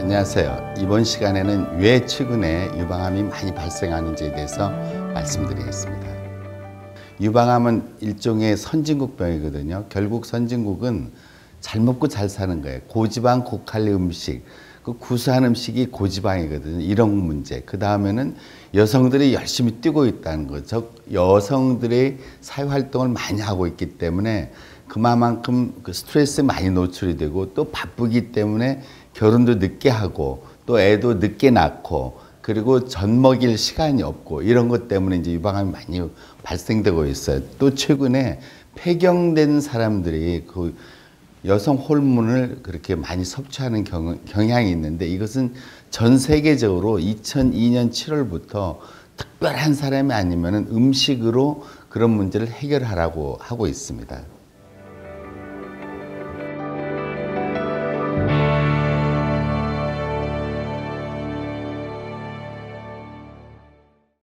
안녕하세요. 이번 시간에는 왜 최근에 유방암이 많이 발생하는지에 대해서 말씀드리겠습니다. 유방암은 일종의 선진국 병이거든요. 결국 선진국은 잘 먹고 잘 사는 거예요. 고지방 고칼리 음식, 그 구수한 음식이 고지방이거든요. 이런 문제. 그 다음에는 여성들이 열심히 뛰고 있다는 거. 즉 여성들의 사회 활동을 많이 하고 있기 때문에 그만큼 그 스트레스에 많이 노출이 되고 또 바쁘기 때문에 결혼도 늦게 하고 또 애도 늦게 낳고 그리고 젖 먹일 시간이 없고 이런 것 때문에 이제 유방암이 많이 발생되고 있어요. 또 최근에 폐경된 사람들이 그 여성 호르몬을 그렇게 많이 섭취하는 경, 경향이 있는데 이것은 전 세계적으로 2002년 7월부터 특별한 사람이 아니면 음식으로 그런 문제를 해결하라고 하고 있습니다.